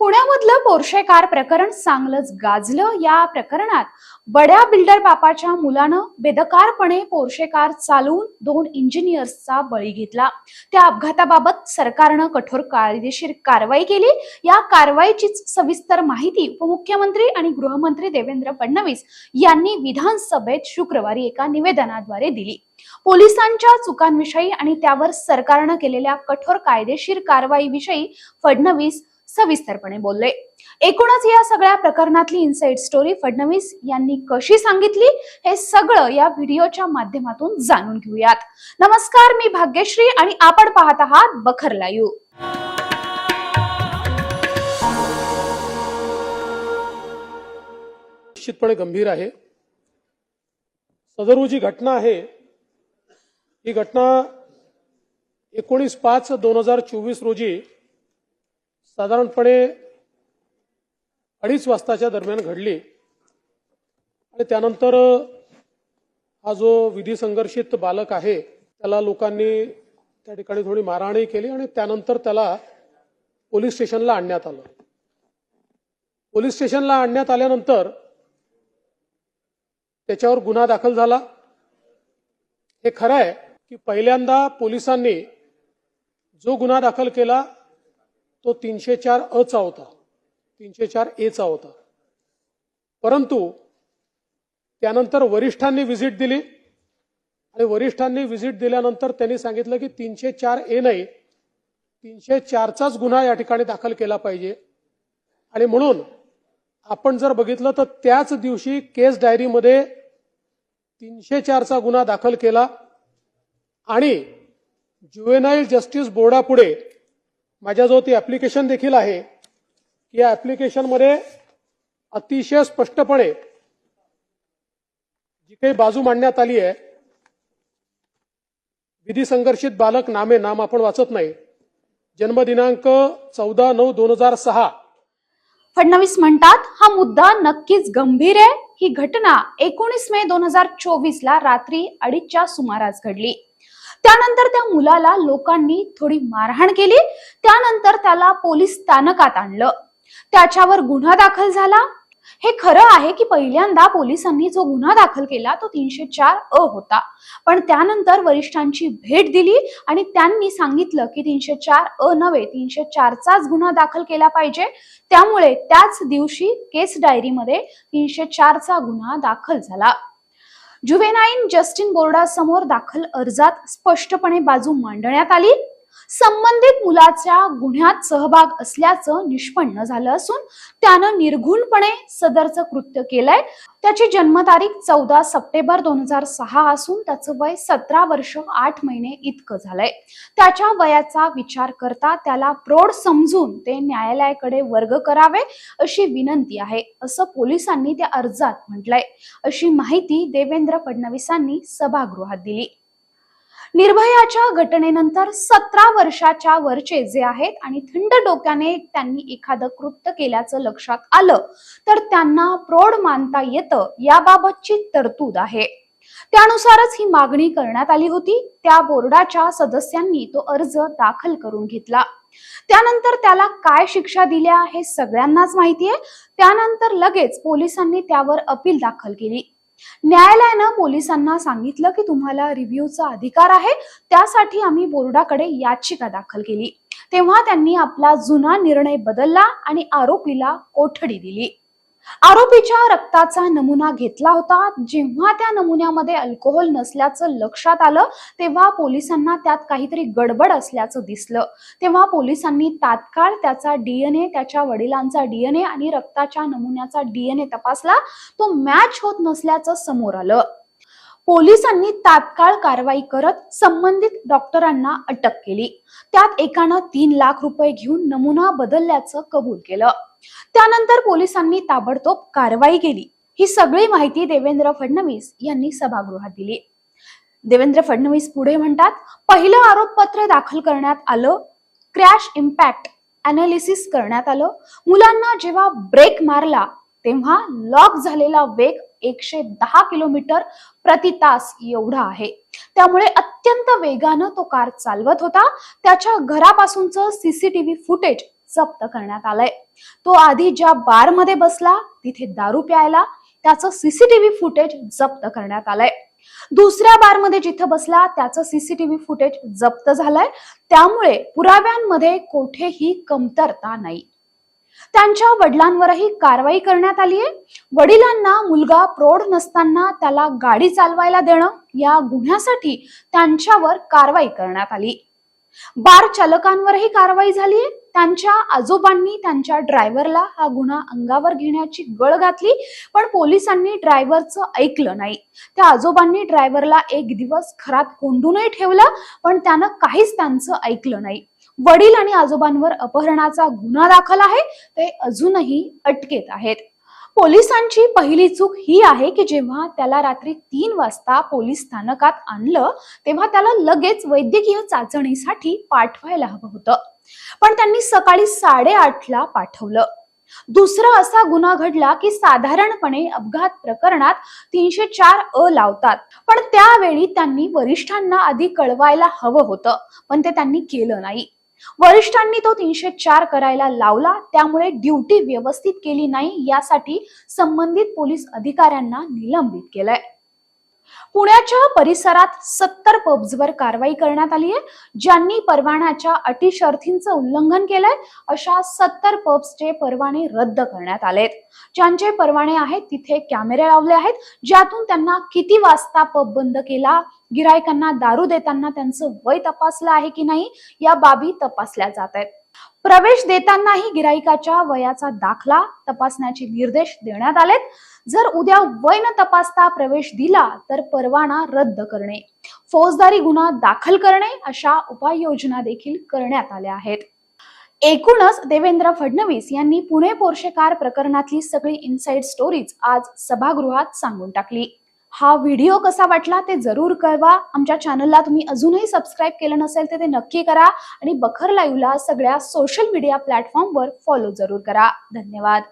पुण्यामधलं Porsche car प्रकरण चांगलंच गाजलं. या प्रकरणात बड्या बिल्डर बापाच्या मुलानं बेदकारपणे पोर्शे कार चालवून दोन इंजिनियर्सचा बळी घेतला. त्या अपघाताबाबत सरकारनं कठोर कायदेशीर कारवाई केली. या कारवाईचीच सविस्तर माहिती उपमुख्यमंत्री आणि गृहमंत्री देवेंद्र फडणवीस यांनी विधानसभेत शुक्रवारी एका निवेदनाद्वारे दिली. पोलिसांच्या चुकांविषयी आणि त्यावर सरकारनं केलेल्या कठोर कायदेशीर कारवाईविषयी फडणवीस सविस्तरपणे बोलले. एकूणच या सगळ्या प्रकरणातली इनसाइड स्टोरी फडणवीस यांनी कशी सांगितली हे सगळं या व्हिडिओच्या माध्यमातून जाणून घेऊयात. नमस्कार मी भाग्यश्री आणि आपण पाहत आहात बखर लाईव्ह. निश्चितपणे गंभीर आहे. सदरू जी घटना आहे ही घटना एकोणीस पाच दोन हजार चोवीस रोजी साधारणपणे अडीच वाजताच्या दरम्यान घडली. आणि त्यानंतर हा जो विधी संघर्षित बालक आहे त्याला लोकांनी त्या ठिकाणी थोडी मारहाणही केली आणि त्यानंतर त्याला पोलीस स्टेशनला आणण्यात आलं. पोलीस स्टेशनला आणण्यात आल्यानंतर त्याच्यावर गुन्हा दाखल झाला. हे खरं आहे की पहिल्यांदा पोलिसांनी जो गुन्हा दाखल केला तो तीनशे चार अचा होता. तीनशे चार एचा होता. परंतु त्यानंतर वरिष्ठांनी व्हिजिट दिली. आणि वरिष्ठांनी व्हिजिट दिल्यानंतर त्यांनी सांगितलं की तीनशे चार ए नाही तीनशे चारचाच गुन्हा या ठिकाणी दाखल केला पाहिजे. आणि म्हणून आपण जर बघितलं तर त्याच दिवशी केस डायरीमध्ये तीनशे चारचा गुन्हा दाखल केला. आणि ज्युएनाईल जस्टिस बोर्डापुढे माझ्याजवळ ती ऍप्लिकेशन देखील आहे. की या ऍप्लिकेशनमध्ये अतिशय स्पष्टपणे जी काही बाजू मांडण्यात आली आहे विधी संघर्षित बालक नामे नाम आपण वाचत नाही. जन्मदिनांक चौदा नऊ दोन हजार सहा. फडणवीस म्हणतात हा मुद्दा नक्कीच गंभीर आहे. ही घटना एकोणीस मे दोन हजार चोवीस ला रात्री अडीचच्या सुमारास घडली. त्यानंतर त्या मुलाला लोकांनी थोडी मारहाण केली. त्यानंतर त्याला पोलीस स्थानकात आणलं. त्याच्यावर गुन्हा दाखल झाला. हे खरं आहे की पहिल्यांदा पोलिसांनी जो गुन्हा दाखल केला तो तीनशे चार अ होता. पण त्यानंतर वरिष्ठांची भेट दिली आणि त्यांनी सांगितलं की तीनशे चार अ नव्हे तीनशे चारचाच गुन्हा दाखल केला पाहिजे. त्यामुळे त्याच दिवशी केस डायरीमध्ये तीनशे चारचा गुन्हा दाखल झाला. जुवेनाईन जस्टिन बोर्डासमोर दाखल अर्जात स्पष्टपणे बाजू मांडण्यात आली. संबंधित मुलाच्या गुन्ह्यात सहभाग असल्याचं निष्पन्न झालं असून त्यानं निर्घुणपणे सदरचं कृत्य केलंय. त्याची जन्मतारीख चौदा सप्टेंबर दोन हजार सहा असून त्याचं वय सतरा वर्ष आठ महिने इतकं झालंय. त्याच्या वयाचा विचार करता त्याला प्रौढ समजून ते न्यायालयाकडे वर्ग करावे अशी विनंती आहे असं पोलिसांनी त्या अर्जात म्हटलंय. अशी माहिती देवेंद्र फडणवीसांनी सभागृहात दिली. निर्भयाच्या घटनेनंतर सतरा वर्षाच्या वरचे जे आहेत आणि थंड डोक्याने त्यांनी एखादं कृत्य केल्याचं लक्षात आलं तर त्यांना प्रौढ मानता येतं याबाबतची तरतूद आहे. त्यानुसारच ही मागणी करण्यात आली होती. त्या बोर्डाच्या सदस्यांनी तो अर्ज दाखल करून घेतला. त्यानंतर त्याला काय शिक्षा दिल्या हे सगळ्यांनाच माहितीये त्यानंतर लगेच पोलिसांनी त्यावर अपील दाखल केली. न्यायालयानं पोलिसांना सांगितलं की तुम्हाला रिव्ह्यूचा अधिकार आहे त्यासाठी आम्ही बोर्डाकडे याचिका दाखल केली. तेव्हा त्यांनी आपला जुना निर्णय बदलला आणि आरोपीला कोठडी दिली. आरोपीच्या रक्ताचा नमुना घेतला होता. जेव्हा त्या नमुन्यामध्ये अल्कोहोल नसल्याचं लक्षात आलं तेव्हा पोलिसांना त्यात काहीतरी गडबड असल्याचं दिसलं. तेव्हा पोलिसांनी तात्काळ त्याचा डीएनए त्याच्या वडिलांचा डीएनए आणि रक्ताच्या नमुन्याचा डीएनए तपासला. तो मॅच होत नसल्याचं समोर आलं. पोलिसांनी तात्काळ कारवाई करत संबंधित डॉक्टरांना अटक केली. त्यात एकानं तीन लाख रुपये घेऊन नमुना बदलल्याचं कबूल केलं. त्यानंतर पोलिसांनी ताबडतोब कारवाई केली. ही सगळी माहिती देवेंद्र फडणवीस यांनी सभागृहात दिली. देवेंद्र फडणवीस पुढे म्हणतात पहिलं आरोपपत्र दाखल करण्यात आलं क्रॅश इम्पॅक्ट अनालिसिस करण्यात आलं. मुलांना जेव्हा ब्रेक मारला तेव्हा लॉक झालेला वेग एकशे दहा किलोमीटर प्रति तास एवढा आहे. त्यामुळे अत्यंत वेगानं तो कार चालवत होता. त्याच्या घरापासूनचं सीसीटीव्ही फुटेज जप्त करण्यात आलंय. तो आधी ज्या बारमध्ये बसला तिथे दारू प्यायला त्याचं सीसीटीव्ही फुटेज जप्त करण्यात आलंय. दुसऱ्या बारमध्ये जिथं बसला त्याचं सीसीटीव्ही फुटेज जप्त झालंय. त्यामुळे पुराव्यांमध्ये कोठेही कमतरता नाही. त्यांच्या वडिलांवरही कारवाई करण्यात आली आहे. वडिलांना मुलगा प्रौढ नसताना त्याला गाडी चालवायला देणं या गुन्ह्यासाठी त्यांच्यावर कारवाई करण्यात आली. बार चालकांवरही कारवाई झाली आहे. त्यांच्या आजोबांनी त्यांच्या ड्रायव्हरला हा गुन्हा अंगावर घेण्याची गळ घातली पण पोलिसांनी ड्रायव्हरचं ऐकलं नाही. त्या आजोबांनी ड्रायव्हरला एक दिवस घरात कोंडूनही ठेवलं पण त्यानं काहीच त्यांचं ऐकलं नाही. वडील आणि आजोबांवर अपहरणाचा गुन्हा दाखल आहे ते अजूनही अटकेत आहेत. पोलिसांची पहिली चूक ही आहे की जेव्हा त्याला रात्री तीन वाजता पोलीस स्थानकात आणलं तेव्हा त्याला लगेच वैद्यकीय चाचणीसाठी पाठवायला हवं होतं. पण त्यांनी सकाळी साडेआठला पाठवलं. दुसरा असा गुन्हा घडला की साधारणपणे अपघात प्रकरणात तीनशे चार अ लावतात. पण त्यावेळी त्यांनी वरिष्ठांना आधी कळवायला हवं होतं पण ते त्यांनी केलं नाही. वरिष्ठांनी तो तीनशे चार करायला लावला त्यामुळे ड्युटी व्यवस्थित केली नाही यासाठी संबंधित पोलीस अधिकाऱ्यांना निलंबित केलंय. पुण्याच्या परिसरात सत्तर पब्सवर कारवाई करण्यात आली आहे ज्यांनी परवान्याच्या अटी शर्थींचं उल्लंघन केलंय अशा सत्तर पब्सचे परवाने रद्द करण्यात आलेत. ज्यांचे परवाने आहेत तिथे कॅमेरे लावले आहेत ज्यातून त्यांना किती वाजता पब बंद केला गिरायकांना दारू देताना त्यांचं वय तपासलं आहे की नाही या बाबी तपासल्या जात आहेत. प्रवेश देतानाही गिराईकाच्या वयाचा दाखला तपासण्याचे निर्देश देण्यात आलेत. जर उद्या वय न तपासता प्रवेश दिला तर परवाना रद्द करणे फौजदारी गुन्हा दाखल करणे अशा उपाययोजना देखील करण्यात आल्या आहेत. एकूणच देवेंद्र फडणवीस यांनी पुणे पोर्शेकार प्रकरणातली सगळी इनसाइड स्टोरीज आज सभागृहात सांगून टाकली. हा व्हिडिओ कसा वाटला ते जरूर कळवा. आमच्या चॅनलला तुम्ही अजूनही सबस्क्राईब केलं नसेल तर ते नक्की करा आणि बखर लाईव्हला सगळ्या सोशल मीडिया प्लॅटफॉर्मवर फॉलो जरूर करा. धन्यवाद.